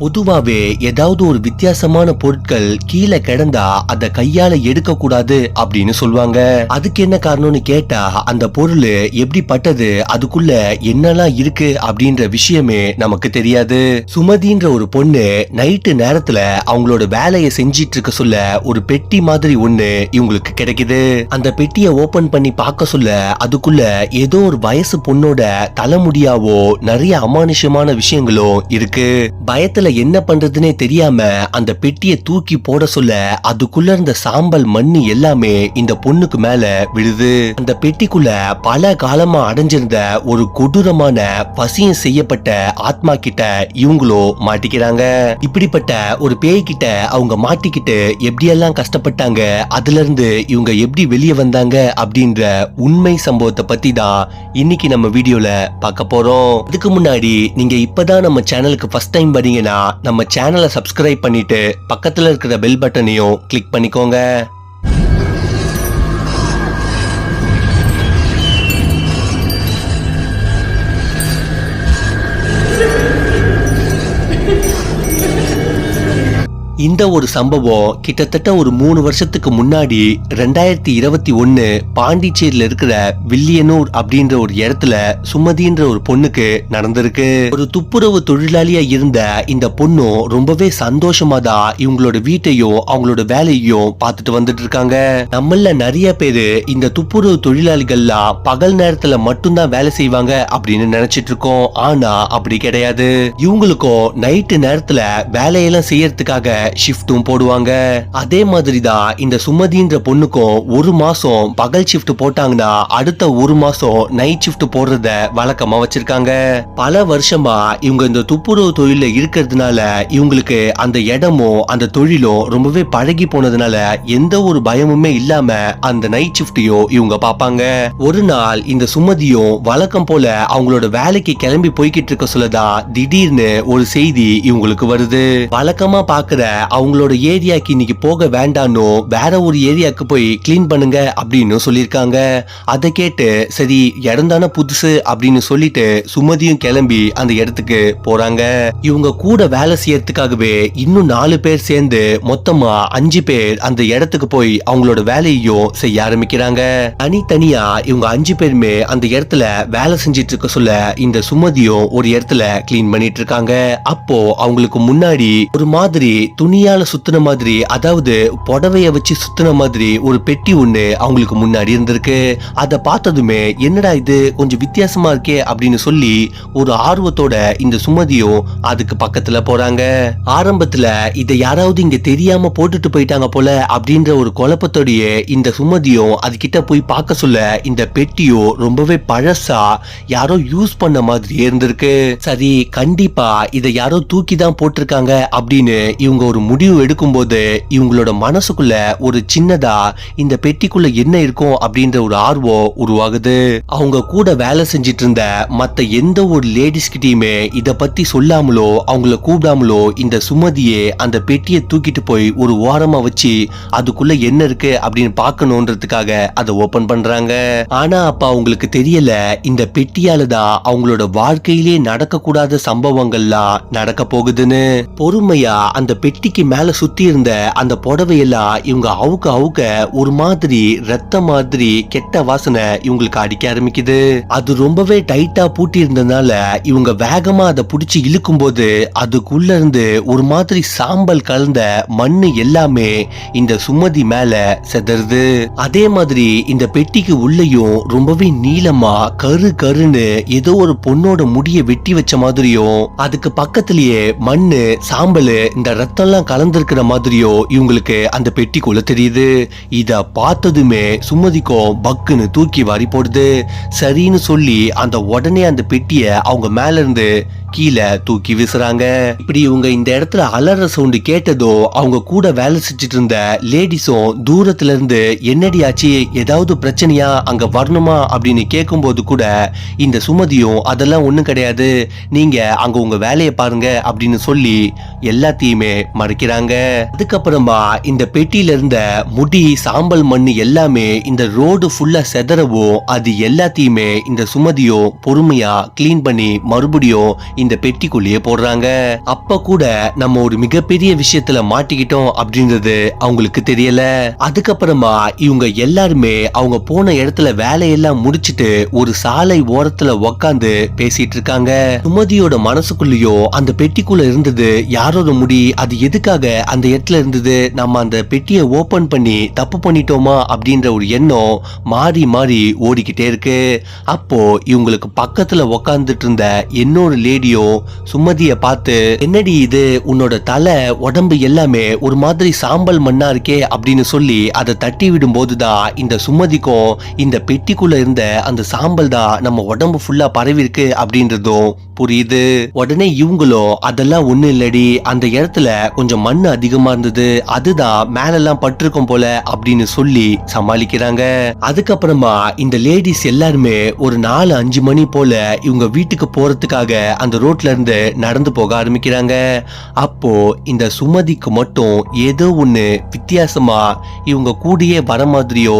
பொதுவாவே ஏதாவது ஒரு வித்தியாசமான பொருட்கள் கீழே கிடந்தா அத கையால எடுக்க கூடாது அப்படின்னு சொல்லுவாங்க. அதுக்கு என்ன காரணம்னு கேட்டா அந்த பொருள் எப்படிப்பட்டது அதுக்குள்ள என்னெல்லாம் இருக்கு அப்படின்ற விஷயமே நமக்கு தெரியாது. சுமதின்ற ஒரு பொண்ணு நைட்டு நேரத்துல அவங்களோட வேலையை செஞ்சிட்டு இருக்க சொல்ல ஒரு பெட்டி மாதிரி ஒண்ணு இவங்களுக்கு கிடைக்குது. அந்த பெட்டியை ஓபன் பண்ணி பார்க்க சொல்ல அதுக்குள்ள ஏதோ ஒரு வயசு பொண்ணோட தலைமுடியாவோ நிறைய அமானுஷ்யமான விஷயங்களும் இருக்கு. பயத்துல என்ன பண்றதுனே தெரியாம அந்த பெட்டியை தூக்கி போட சொல்ல அதுக்குள்ள இருந்த சாம்பல் மண்ணு எல்லாமே இந்த பொண்ணுக்கு மேல விழுது. அந்த பெட்டிக்குள்ள பல காலமா அடைஞ்சிருந்த ஒரு கொடூரமான பசியம் செய்யப்பட்ட ஆத்மா கிட்ட இவங்களோ மாட்டிக்கிறாங்க. இப்படிப்பட்ட ஒரு பேய் கிட்ட அவங்க மாட்டிக்கிட்டு எப்படியெல்லாம் கஷ்டப்பட்டாங்க அதுல இருந்து இவங்க எப்படி வெளியே வந்தாங்க அப்படின்ற உண்மை சம்பவத்தை பத்தி தான் இன்னைக்கு நம்ம வீடியோல பார்க்க போறோம். இதுக்கு முன்னாடி நீங்க இப்பதான் நம்ம சேனலுக்கு ஃபர்ஸ்ட் டைம் வரீங்கன்னா நம்ம சேனலை சப்ஸ்கிரைப் பண்ணிட்டு பக்கத்துல இருக்கிற பெல் பட்டனையும் கிளிக் பண்ணிக்கோங்க. இந்த ஒரு சம்பவம் கிட்டத்தட்ட ஒரு மூணு வருஷத்துக்கு முன்னாடி ரெண்டாயிரத்தி இருபத்தி ஒன்னு பாண்டிச்சேரியில இருக்கிற வில்லியனூர் அப்படின்ற ஒரு இடத்துல சுமதின்ற ஒரு பொண்ணுக்கு நடந்திருக்கு. ஒரு துப்புரவு தொழிலாளியா இருந்த இந்த பொண்ணும் ரொம்பவே சந்தோஷமா தான் இவங்களோட வீட்டையும் அவங்களோட வேலையையும் பார்த்துட்டு வந்துட்டு இருக்காங்க. நம்மள நிறைய பேரு இந்த துப்புரவு தொழிலாளிகள்லாம் பகல் நேரத்துல மட்டும்தான் வேலை செய்வாங்க அப்படின்னு நினைச்சிட்டு இருக்கோம். ஆனா அப்படி கிடையாது. இவங்களுக்கும் நைட்டு நேரத்துல வேலையெல்லாம் செய்யறதுக்காக ஷிஃப்ட்டும் போடுவாங்க. அதே மாதிரி தான் இந்த சுமதின்ற பொண்ணுக்கும் ஒரு மாசம் பகல் ஷிஃப்ட் போட்டாங்கன்னா அடுத்த ஒரு மாசம் நைட் ஷிஃப்ட் போடுறத வழக்கமா வச்சிருக்காங்க. பல வருஷமா இவங்க இந்த துப்புரவு தொழில இருக்கிறதுனால இவங்களுக்கு அந்த இடமும் அந்த தொழிலும் ரொம்பவே பழகி போனதுனால எந்த ஒரு பயமுமே இல்லாம அந்த நைட் ஷிஃப்டையும் இவங்க பார்ப்பாங்க ஒரு நாள் இந்த சுமதியும் வழக்கம் போல அவங்களோட வேலைக்கு கிளம்பி போய்கிட்டு இருக்க சொல்லதான் திடீர்னு ஒரு செய்தி இவங்களுக்கு வருது. வழக்கமா பாக்குற அவங்களோட ஏரியாக்கு இன்னைக்கு போக வேண்டானோ வேற ஒரு ஏரியாவுக்கு போய் கிளீன் பண்ணுங்க அப்படின்னு சொல்லியிருக்காங்க. அதை கேட்டு சரி இடம் தானே புதுசு அப்படின்னு சொல்லிட்டு சுமதியும் கிளம்பி அந்த இடத்துக்கு போறாங்க. இவங்க கூட வேலை செய்யறதுக்காகவே இன்னும் நாலு பேர் சேர்ந்து மொத்தமா அஞ்சு பேர் அந்த இடத்துக்கு போய் அவங்களோட வேலையையும் செய்ய ஆரம்பிக்கிறாங்க. தனித்தனியா இவங்க அஞ்சு பேருமே அந்த இடத்துல வேலை செஞ்சிட்டு இருக்க சொல்ல இந்த சுமதியும் ஒரு இடத்துல கிளீன் பண்ணிட்டு இருக்காங்க. அப்போ அவங்களுக்கு முன்னாடி ஒரு மாதிரி துணி துணியால சுத்தின மாதிரி அதாவது புடவைய வச்சு சுத்தின மாதிரி ஒரு பெட்டி ஒண்ணு அவங்களுக்கு முன்னாடி இருந்திருக்கு. அதை பார்த்ததுமே என்னடா இது கொஞ்சம் வித்தியாசமா இருக்கே அப்படின்னு சொல்லி ஒரு ஆர்வத்தோட இந்த சுமதியும் அதுக்கு பக்கத்துல போறாங்க. ஆரம்பத்துல இதை யாராவது இங்க தெரியாம போட்டுட்டு போயிட்டாங்க போல அப்படின்ற ஒரு குழப்பத்தோடயே இந்த சுமதியும் அது கிட்ட போய் பார்க்க சொல்ல இந்த பெட்டியோ ரொம்பவே பழசா யாரோ யூஸ் பண்ண மாதிரி இருந்திருக்கு. சரி கண்டிப்பா இதை யாரோ தூக்கி தான் போட்டிருக்காங்க அப்படின்னு இவங்க ஒரு முடிவு எடுக்கும்போது இவங்களோட மனசுக்குள்ள ஒரு சின்னதா இந்த பெட்டிக்குள்ள என்ன இருக்கும் அப்படின்ற ஒரு ஆர்வம் உருவாகுது. அவங்க கூட வேலை செஞ்சிட்டு இருந்த மத்த எந்த ஒரு லேடிஸ் கிட்டயுமே இத பத்தி சொல்லாமலோ அவங்கள கூப்பிடாமலோ இந்த சுமதியே அந்த பெட்டியை தூக்கிட்டு போய் ஒரு ஓரமா வச்சு அதுக்குள்ள என்ன இருக்கு அப்படின்னு பார்க்கணுன்றதுக்காக அதை ஓபன் பண்றாங்க. ஆனா அப்ப அவங்களுக்கு தெரியல இந்த பெட்டியால தான் அவங்களோட வாழ்க்கையிலே நடக்கக்கூடாத சம்பவங்கள்லாம் நடக்க போகுதுன்னு. பொறுமையா அந்த பெட்டி பெட்டிக்கு மேல சுத்தி இருந்த அந்த புடவையெல்லாம் இவங்க அவுக்க அவுக்க ஒரு மாதிரி ரத்த மாதிரி கெட்ட வாசனை இவங்களுக்கு அடிக்க ஆரம்பிக்குது. அது ரொம்பவே டைட்டா பூட்டி இருந்ததுனால இவங்க வேகமா அதை புடிச்சு இழுக்கும் போது அதுக்குள்ள இருந்து ஒரு மாதிரி சாம்பல் கலந்த மண்ணு எல்லாமே இந்த சுமதி மேல செதறுது. அதே மாதிரி இந்த பெட்டிக்கு உள்ளயும் ரொம்பவே நீளமா கரு கருன்னு ஏதோ ஒரு பொண்ணோட முடிய வெட்டி வச்ச மாதிரியும் அதுக்கு பக்கத்திலேயே மண்ணு சாம்பல் இந்த ரத்தம்லாம் கலந்திருக்கிற மாதிரியோ இவங்களுக்கு அந்த பெட்டிக்குள்ள தெரியுது. இத பார்த்ததுமே சுமதிக்கும் பக்குன்னு தூக்கி வாரி போடுது. சரின்னு சொல்லி அந்த உடனே அந்த பெட்டிய அவங்க மேல இருந்து கீழே தூக்கி வீசுறாங்க. இப்படி இவங்க இந்த இடத்துல அலற சவுண்டு கேட்டதோ அவங்க கூட வேலை செஞ்சுட்டு இருந்த லேடிஸும் தூரத்துல இருந்து என்னடி ஆச்சு ஏதாவது பிரச்சனையா அங்க வரணுமா அப்படின்னு கேட்கும்போது கூட இந்த சுமதியும் அதெல்லாம் ஒண்ணும் கிடையாது. நீங்க அங்க உங்க வேலையை பாருங்க அப்படின்னு சொல்லி எல்லாத்தையுமே மறைக்கிறாங்க. அதுக்கப்புறமா இந்த பெட்டியில இருந்த முடி சாம்பல் மண்ணு எல்லாமே இந்த ரோடு ஃபுல்லா செதறவும் அது எல்லாத்தையுமே இந்த சுமதியும் பொறுமையா கிளீன் பண்ணி மறுபடியும் இந்த பெட்டிக்குள்ளேயே போடுறாங்க. அப்ப கூட நம்ம ஒரு மிகப்பெரிய விஷயத்துல மாட்டிக்கிட்டோம் அப்படின்றது அவங்களுக்கு தெரியல. அதுக்கப்புறமா இவங்க எல்லாருமே அவங்க போன இடத்துல வேலையெல்லாம் முடிச்சிட்டு ஒரு சாலை ஓரத்துல உக்காந்து பேசிட்டு இருக்காங்க. சுமதியோட மனசுக்குள்ளேயோ அந்த பெட்டிக்குள்ள இருந்தது யாரோட முடி அது எதுக்காக அந்த இடத்துல இருந்தது நம்ம அந்த பெட்டியை ஓபன் பண்ணி தப்பு பண்ணிட்டோமா அப்படின்ற ஒரு எண்ணம் மாறி மாறி ஓடிக்கிட்டே இருக்கு. அப்போ இவங்களுக்கு பக்கத்துல உக்காந்துட்டு இருந்த இன்னொரு லேடியோ சுமதிய பார்த்து என்னடி இது? உன்னோட தலை உடம்பு எல்லாமே ஒரு மாதிரி சாம்பல் மண்ணா இருக்கே அப்படின்னு சொல்லி அதை தட்டி விடும் போதுதான் இந்த சுமதிக்கும் இந்த பெட்டிக்குள்ள இருந்த அந்த சாம்பல் தான் நம்ம உடம்பு ஃபுல்லா பரவி இருக்கு அப்படின்றதும் புரியுது. உடனே இவங்களும் அதெல்லாம் ஒண்ணு இல்லடி. அந்த இடத்துல கொஞ்சம் மண் அதிகமா இருந்தது. அதுதான் மேலெல்லாம் பட்டிருக்கும் போல அப்படின்னு சொல்லி சமாளிக்கிறாங்க. அதுக்கப்புறமா இந்த லேடிஸ் எல்லாருமே ஒரு நாலு அஞ்சு மணி போல இவங்க வீட்டுக்கு போறதுக்காக அந்த ரோட்ல இருந்து நடந்து போக ஆரம்பிக்கிறாங்க. அப்போ இந்த சுமதிக்கு மட்டும் ஏதோ ஒண்ணு வித்தியாசமா இவங்க கூடயே வர மாதிரியோ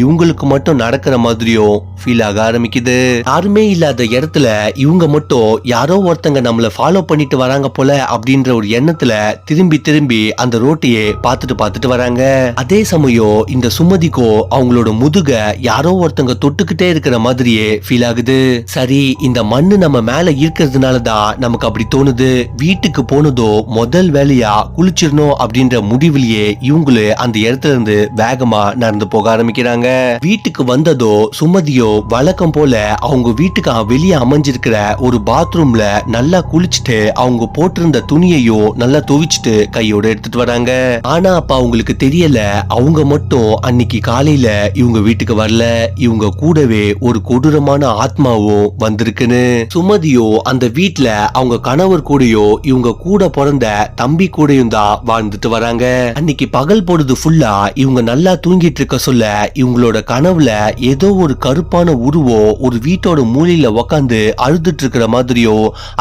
இவங்களுக்கு மட்டும் நடக்கிற மாதிரியோ ஃபீல் ஆக ஆரம்பிக்குது. யாருமே இல்லாத இடத்துல இவங்க மட்டும் யாரோ ஒருத்தங்க நம்மள ஃபாலோ பண்ணிட்டு வராங்க போல அப்படின்ற ஒரு எண்ணத்துல திரும்பி திரும்பி அந்த ரோட்டையே பார்த்துட்டு பார்த்துட்டு வராங்க. அதே சமயம் இந்த சுமதிக்கோ அவங்களோட முதுக யாரோ ஒருத்தங்க தொட்டுக்கிட்டே இருக்கிற மாதிரியே ஃபீல் ஆகுது. சரி இந்த மண்ணு நம்ம மேல இருக்கிறதுனால தான் நமக்கு அப்படி தோணுது? வீட்டுக்கு போனதோ முதல் வேலையா குளிச்சிடணும் அப்படின்ற முடிவுலயே இவங்களு அந்த இடத்துல இருந்து வேகமா நடந்து போக ஆரம்பிக்கிறாங்க. வீட்டுக்கு வந்ததோ சுமதியோ வழக்கம் போல அவங்க வீட்டுக்கு வெளியே அமைஞ்சிருக்கிற ஒரு பாத்ரூம்ல நல்லா குளிச்சுட்டு அவங்க போட்டிருந்த துணியையோ நல்லா துவிச்சிட்டு கையோட எடுத்துட்டு வராங்க. ஆனா அப்ப அவங்களுக்கு தெரியல அவங்க மட்டும் அன்னைக்கு காலையில இவங்க வீட்டுக்கு வரல. இவங்க கூடவே ஒரு கொடூரமான ஆத்மாவும் வந்திருக்குன்னு. சுமதியோ அந்த வீட்டு வீட்ல அவங்க கணவர் கூடயோ இவங்க கூட பிறந்த தம்பி கூடயும் தான் வாழ்ந்துட்டு வராங்க. அன்னைக்கு பகல் பொழுது ஃபுல்லா இவங்க நல்லா தூங்கிட்டு இருக்க சொல்ல இவங்களோட கனவுல ஏதோ ஒரு கருப்பான உருவோ ஒரு வீட்டோட மூலையில உக்காந்து அழுதுட்டு இருக்கிற மாதிரியோ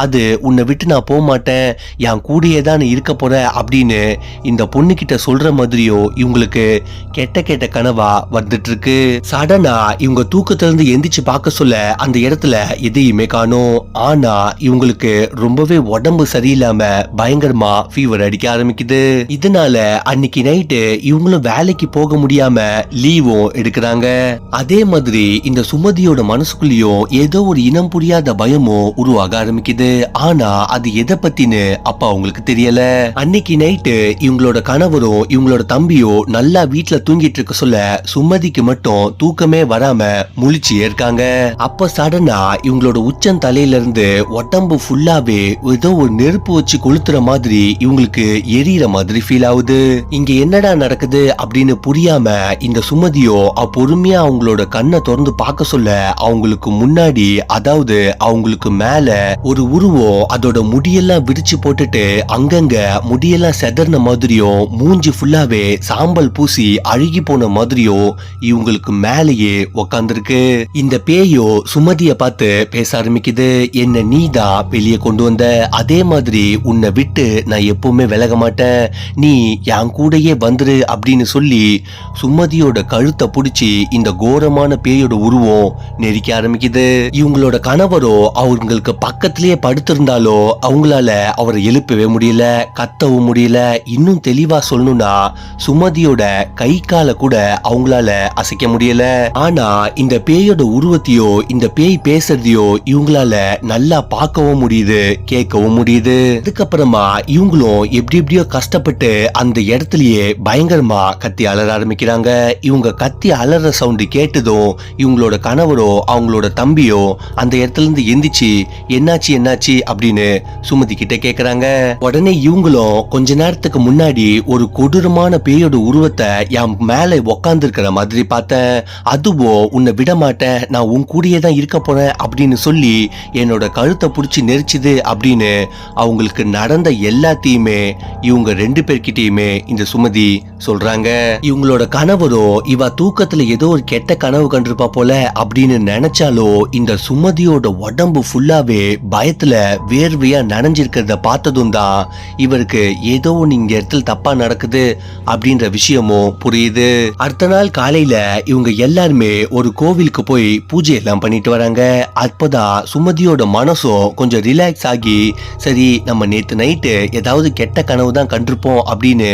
அது உன்னை விட்டு நான் போக மாட்டேன் என் கூடயே தான் இருக்க போற அப்படின்னு இந்த பொண்ணு கிட்ட சொல்ற மாதிரியோ இவங்களுக்கு கெட்ட கெட்ட கனவா வந்துட்டு இருக்கு. சடனா இவங்க தூக்கத்துல இருந்து எந்திரிச்சு பார்க்க சொல்ல அந்த இடத்துல எதையுமே காணும். ஆனா இவங்க உங்களுக்கு ரொம்பவே உடம்பு சரியில்லாம பயங்கரமா ஃபீவர் அடிக்க ஆரம்பிக்குது. இதனால அன்னைக்கு நைட்டு இவங்களும் வேலைக்கு போக முடியாம லீவும் எடுக்கிறாங்க. அதே மாதிரி இந்த சுமதியோட மனசுக்குள்ளேயும் ஏதோ ஒரு இனம் புரியாத பயமும் உருவாக ஆரம்பிக்குது. ஆனா அது எதை பத்தின்னு அப்பா அவங்களுக்கு தெரியல. அன்னைக்கு நைட்டு இவங்களோட கணவரும் இவங்களோட தம்பியோ நல்லா வீட்டுல தூங்கிட்டு இருக்க சொல்ல சுமதிக்கு மட்டும் தூக்கமே வராம முழிச்சு இருக்காங்க அப்ப சடனா இவங்களோட உச்சம் தலையில இருந்து உடம்பு ஃபுல்லாவே ஏதோ ஒரு நெருப்பு வச்சு கொளுத்துற மாதிரி இவங்களுக்கு எரியற மாதிரி ஃபீல் ஆகுது. இங்க என்னடா நடக்குது அப்படின்னு புரியாம இந்த சுமதியோ பொறுமையா அவங்களோட கண்ணை திறந்து பார்க்க சொல்ல அவங்களுக்கு முன்னாடி அதாவது அவங்களுக்கு மேல ஒரு உருவம் அதோட முடியெல்லாம் விரிச்சு போட்டுட்டு அங்கங்க முடியெல்லாம் செதறின மாதிரியும் மூஞ்சி ஃபுல்லாவே சாம்பல் பூசி அழுகி போன மாதிரியும் இவங்களுக்கு மேலேயே உக்காந்துருக்கு. இந்த பேயோ சுமதிய பார்த்து பேச ஆரம்பிக்குது. என்ன நீதான் நான் வெளியே கொண்டு வந்த அதே மாதிரி உன்னை விட்டு நான் எப்பவுமே விலக மாட்டேன். நீ என் கூடயே வந்துரு அப்படின்னு சொல்லி சுமதியோட கழுத்தை பிடிச்சி இந்த கோரமான பேயோட உருவம் நெரிக்க ஆரம்பிக்குது. இவங்களோட கணவரோ அவங்களுக்கு பக்கத்திலேயே படுத்திருந்தாலோ அவங்களால அவரை எழுப்பவே முடியல கத்தவும் முடியல. இன்னும் தெளிவா சொல்லணும்னா சுமதியோட கை காலை கூட அவங்களால அசைக்க முடியல. ஆனா இந்த பேயோட உருவத்தையோ இந்த பேய் பேசுறதையோ இவங்களால நல்லா பார்க்க பார்க்கவும் முடியுது கேட்கவும் முடியுது. அதுக்கப்புறமா இவங்களும் எப்படி எப்படியோ கஷ்டப்பட்டு அந்த இடத்துலயே பயங்கரமா கத்தி அலற ஆரம்பிக்கிறாங்க. இவங்க கத்தி அலற சவுண்டு கேட்டதும் இவங்களோட கணவரோ அவங்களோட தம்பியோ அந்த இடத்துல இருந்து எந்திரிச்சு என்னாச்சு என்னாச்சு? அப்படின்னு சுமதி கிட்ட கேக்குறாங்க. உடனே இவங்களும் கொஞ்ச நேரத்துக்கு முன்னாடி ஒரு கொடூரமான பேயோட உருவத்தை என் மேல உக்காந்து இருக்கிற மாதிரி பார்த்தேன். அதுவோ உன்னை விட மாட்டேன் நான் உன் கூடயே தான் இருக்க போறேன். அப்படின்னு சொல்லி என்னோட கழுத்தை பிடிச்சி நெரிச்சுது அப்படின்னு அவங்களுக்கு நடந்த எல்லாத்தையுமே இவங்க ரெண்டு பேர்கிட்டயுமே இந்த சுமதி சொல்றாங்க. இவங்களோட கணவரோ இவ தூக்கத்துல ஏதோ ஒரு கெட்ட கனவு கண்டிருப்பா போல அப்படின்னு நினைச்சாலோ இந்த சுமதியோட உடம்பு ஃபுல்லாவே பயத்துல வேர்வையா நனைஞ்சிருக்கிறத பார்த்ததும் தான் இவருக்கு ஏதோ ஒன்று இங்க இடத்துல தப்பா நடக்குது அப்படின்ற விஷயமும் புரியுது. அடுத்த நாள் காலையில இவங்க எல்லாருமே ஒரு கோவிலுக்கு போய் பூஜை எல்லாம் பண்ணிட்டு வராங்க. அப்பதான் சுமதியோட மனசும் கொஞ்சம் ரிலாக்ஸ் ஆகி சரி நம்ம நேத்து நைட்டு ஏதாவது கெட்ட கனவு தான் கண்டிருப்போம் அப்படின்னு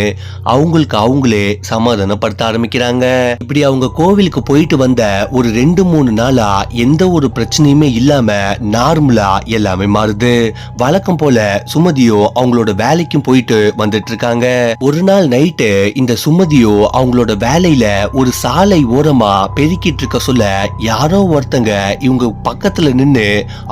அவங்களுக்கு அவங்களே சமாதானப்படுத்த ஆரம்பிக்கிறாங்க. இப்படி அவங்க கோவிலுக்கு போயிட்டு வந்த ஒரு ரெண்டு மூணு நாளா எந்த ஒரு பிரச்சனையுமே இல்லாம நார்மலா எல்லாமே மாறுது. வழக்கம் போல சுமதியோ அவங்களோட வேலைக்கும் போயிட்டு வந்துட்டு இருக்காங்க. ஒரு நாள் நைட்டு இந்த சுமதியோ அவங்களோட வேலையில ஒரு சாலை ஓரமா பெருக்கிட்டு இருக்க சொல்ல யாரோ ஒருத்தங்க இவங்க பக்கத்துல நின்னு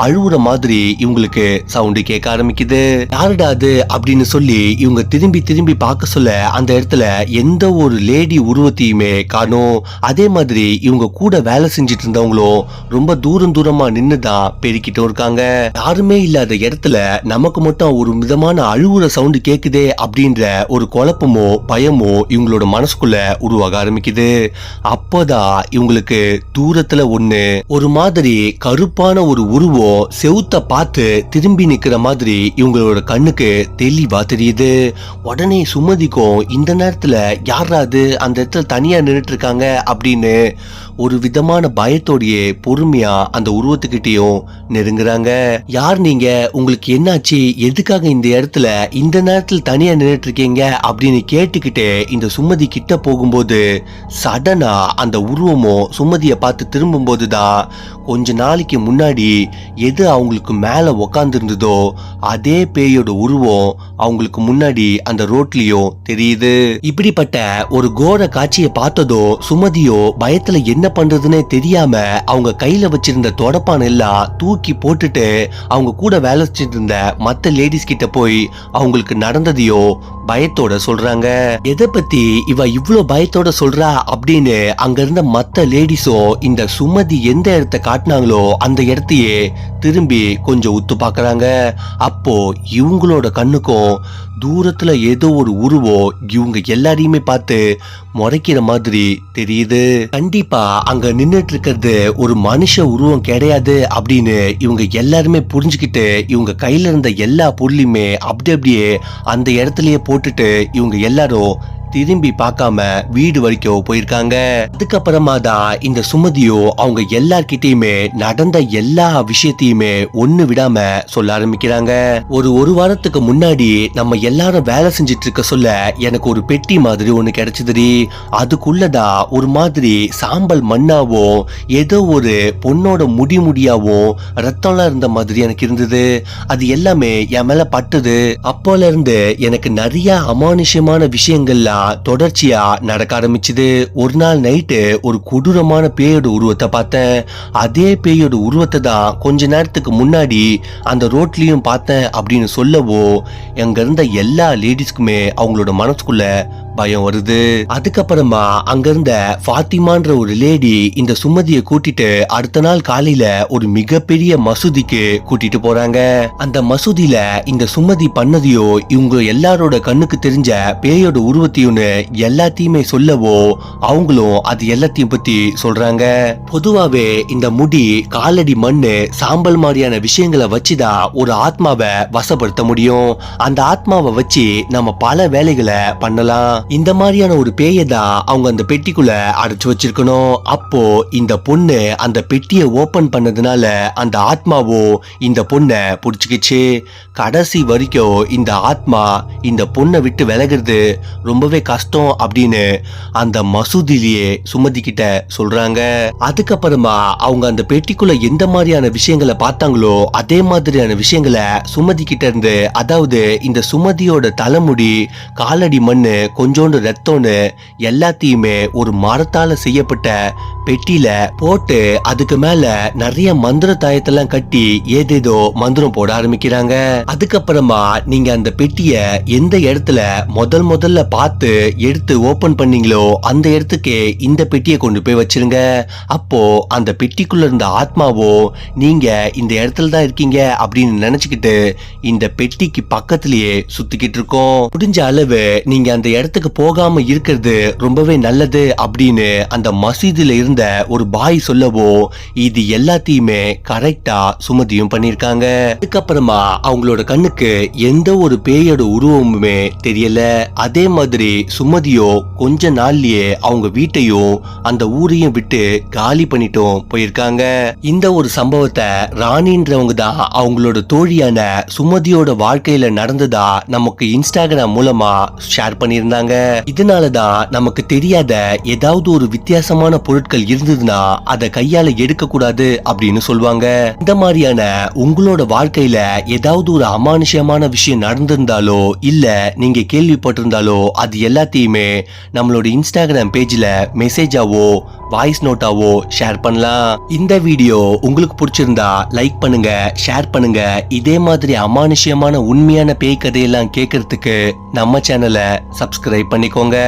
அழுவுற மாதிரி இவங்களுக்கு சவுண்டு கேட்க ஆரம்பிக்குது. யாருடா அது? அப்படின்னு சொல்லி இவங்க திரும்பி திரும்பி பார்க்க சொல்ல அந்த இடத்துல எந்த ஒரு லேடி உருவத்தையுமே காணும். அதே மாதிரி இவங்க கூட வேலை செஞ்சுட்டு இருந்தவங்களும் ரொம்ப தூரம் தூரமா நின்னு தான் பெருக்கிட்டும் இருக்காங்க. யாருமே இல்லாத இடத்துல நமக்கு மட்டும் ஒரு விதமான அழுவுற சவுண்டு கேக்குதே அப்படின்ற ஒரு குழப்பமோ பயமோ இவங்களோட மனசுக்குள்ள உருவாக ஆரம்பிக்குது. அப்போதான் இவங்களுக்கு தூரத்துல ஒண்ணு ஒரு மாதிரி கருப்பான ஒரு உருவம் செவுத்த பார்த்து திரும்பி நிக்கிற மாதிரி இவங்களோட கண்ணுக்கு தெளிவா தெரியுது. உடனே சுமதிக்கும் இந்த நேரத்துல யாராவது அந்த இடத்துல தனியா நின்றுட்டு இருக்காங்க அப்படின்னு ஒரு விதமான பயத்தோடையே பொறுமையா அந்த உருவத்துக்கிட்டேயும் நெருங்குறாங்க. யார் நீங்க? உங்களுக்கு என்னாச்சு? எதுக்காக இந்த இடத்துல இந்த நேரத்துல தனியா நின்றுட்டு இருக்கீங்க அப்படின்னு கேட்டுக்கிட்டே இந்த சுமதி கிட்ட போகும்போது சடனா அந்த உருவமும் சுமதியை பார்த்து திரும்பும்போது தான் கொஞ்ச நாளைக்கு முன்னாடி எது அவங்களுக்கு மேல உக்காந்துருந்ததோ அதே பேயோட உருவம் அவங்களுக்கு முன்னாடி அந்த ரோட்லயும் தெரியுது. இப்படிப்பட்ட ஒரு கோர காட்சியை பார்த்ததோ சுமதியோ பயத்துல என்ன பண்றதுன்னே தெரியாம அவங்க கையில வச்சிருந்த தொடப்பான் எல்லாம் தூக்கி போட்டுட்டு அவங்க கூட வேலை செஞ்சுட்டு இருந்த மத்த லேடிஸ் கிட்ட போய் அவங்களுக்கு நடந்ததையோ பயத்தோட சொல்றாங்க. எதை பத்தி இவ இவ்வளவு பயத்தோட சொல்றா அப்படின்னு அங்க இருந்த மத்த லேடிஸும் இந்த சுமதி எந்த இடத்த காட்டினாங்களோ அந்த இடத்தையே திரும்பி கொஞ்சம் உத்து பாக்குறாங்க. அப்போ இவங்களோட கண்ணுக்கும் தூரத்துல ஏதோ ஒரு உருவம் இவங்க எல்லாரையுமே பார்த்து முறைக்கிற மாதிரி தெரியுது. கண்டிப்பா அங்க நின்னுட்டு இருக்கிறது ஒரு மனுஷ உருவம் கிடையாது அப்படின்னு இவங்க எல்லாருமே புரிஞ்சுக்கிட்டு இவங்க கையில இருந்த எல்லா பொருளையுமே அப்படி அப்படியே அந்த இடத்துலயே போ போட்டுட்டு இவங்க எல்லாரும் திரும்பி பார்க்காம வீடு வரைக்கும் போயிருக்காங்க. அதுக்கப்புறமா தான் இந்த சுமதியோ அவங்க எல்லார்கிட்டயுமே நடந்த எல்லா விஷயத்தையுமே ஒண்ணு விடாம சொல்ல ஆரம்பிக்கிறாங்க. ஒரு ஒரு வாரத்துக்கு முன்னாடி நம்ம எல்லாரும் வேலை செஞ்சுட்டு இருக்க சொல்ல எனக்கு ஒரு பெட்டி மாதிரி ஒண்ணு கிடைச்சதுடி. அதுக்குள்ளதான் ஒரு மாதிரி சாம்பல் மண்ணாவும் ஏதோ ஒரு பொண்ணோட முடி முடியாவும் ரத்தம்லாம் இருந்த மாதிரி எனக்கு இருந்தது. அது எல்லாமே என் மேல பட்டது. அப்போல இருந்து எனக்கு நிறைய அமானுஷ்யமான விஷயங்கள்லாம் தொடர்ச்சியா நடக்க ஆரம்பிச்சுது. ஒரு நாள் நைட்டு ஒரு கொடூரமான பேயோட உருவத்தை பார்த்தேன். அதே பேயோட உருவத்தை தான் கொஞ்ச நேரத்துக்கு முன்னாடி அந்த ரோட்லயும் பார்த்தேன் அப்படின்னு சொல்லவோ எங்க இருந்த எல்லா லேடிஸ்க்குமே அவங்களோட மனசுக்குள்ள பயம் வருது. அதுக்கப்புறமா அங்க இருந்த ஃபாத்திமான்ற ஒரு லேடி இந்த சுமதியை கூட்டிட்டு அடுத்த நாள் காலையில ஒரு மிகப்பெரிய மசூதிக்கு கூட்டிட்டு போறாங்க. அந்த மசூதியில இந்த சுமதி பண்ணதையோ இவங்க எல்லாரோட கண்ணுக்கு தெரிஞ்ச பேயோட உருவத்தையும்னு எல்லாத்தையுமே சொல்லவோ அவங்களும் அது எல்லாத்தையும் பத்தி சொல்றாங்க. பொதுவாவே இந்த முடி காலடி மண்ணு சாம்பல் மாதிரியான விஷயங்களை வச்சுதான் ஒரு ஆத்மாவை வசப்படுத்த முடியும். அந்த ஆத்மாவை வச்சு நம்ம பல வேலைகளை பண்ணலாம். இந்த மாதிரியான ஒரு பேயை தான் அவங்க அந்த பெட்டிக்குள்ள அடைச்சு வச்சிருக்கணும். அப்போ இந்த பொண்ணு அந்த பெட்டியை ஓபன் பண்ணதுனால அந்த ஆத்மாவோ இந்த பொண்ணை புடிச்சுக்கிச்சு. கடைசி வரைக்கும் இந்த ஆத்மா இந்த பொண்ணை விட்டு விலகிறது ரொம்பவே கஷ்டம் அப்படின்னு அந்த மசூதிலேயே சுமதி கிட்ட சொல்றாங்க. அதுக்கப்புறமா அவங்க அந்த பெட்டிக்குள்ள எந்த மாதிரியான விஷயங்களை பார்த்தாங்களோ அதே மாதிரியான விஷயங்களை சுமதி கிட்ட இருந்து அதாவது இந்த சுமதியோட தலைமுடி காலடி மண்ணு கொஞ்சோண்டு ரத்தம்னு எல்லாத்தையுமே ஒரு மரத்தால செய்யப்பட்ட பெட்டியில போட்டு அதுக்கு மேல நிறைய மந்திர தாயத்தெல்லாம் கட்டி ஏதேதோ மந்திரம் போட ஆரம்பிக்கிறாங்க. அதுக்கப்புறமா நீங்க அந்த பெட்டிய எந்த இடத்துல முதல் முதல்ல பார்த்து எடுத்து ஓபன் பண்ணீங்களோ அந்த இடத்துக்கே இந்த பெட்டியை கொண்டு போய் வச்சிருங்க. அப்போ அந்த பெட்டிக்குள்ள இருந்த ஆத்மாவோ நீங்க இந்த இடத்துல தான் இருக்கீங்க அப்படின்னு நினைச்சுக்கிட்டு இந்த பெட்டிக்கு பக்கத்திலேயே சுத்திக்கிட்டு இருக்கோம். முடிஞ்ச அளவு நீங்க அந்த இடத்துக்கு போகாம இருக்கிறது ரொம்பவே நல்லது அப்படின்னு அந்த மசீதுல இருந்த ஒரு பாய் சொல்லவோ இது எல்லாத்தையுமே கரெக்டா சுமதியும் பண்ணிருக்காங்க அதுக்கப்புறமா அவங்களோட கண்ணுக்கு எந்த ஒரு பேயோட உருவமுமே தெரியல. அதே மாதிரி சுமதியோ கொஞ்ச நாள்லயே அவங்க வீட்டையும் அந்த ஊரையும் விட்டு காலி பண்ணிட்டும் போயிருக்காங்க. இந்த ஒரு சம்பவத்தை ராணின்றவங்க தான் அவங்களோட தோழியான சுமதியோட வாழ்க்கையில நடந்ததா நமக்கு இன்ஸ்டாகிராம் மூலமா ஷேர் பண்ணியிருந்தாங்க. இதனாலதான் நமக்கு தெரியாத ஏதாவது ஒரு வித்தியாசமான பொருட்கள் இருந்ததுன்னா அதை கையால எடுக்க கூடாது அப்படின்னு சொல்லுவாங்க இந்த மாதிரியான உங்களோட வாழ்க்கையில ஏதாவது ஒரு அமானுஷ்யமான விஷயம் நடந்திருந்தாலோ இல்ல நீங்க கேள்விப்பட்டிருந்தாலோ அது எல்லாத்தையுமே நம்மளோட இன்ஸ்டாகிராம் பேஜ்ல மெசேஜாவோ வாய்ஸ் நோட்டாவோ ஷேர் பண்ணலாம். இந்த வீடியோ உங்களுக்கு பிடிச்சிருந்தா லைக் பண்ணுங்க ஷேர் பண்ணுங்க. இதே மாதிரி அமானுஷ்யமான உண்மையான பேய் கதையெல்லாம் கேட்கறதுக்கு நம்ம சேனலை சப்ஸ்கிரைப் பண்ணிக்கோங்க.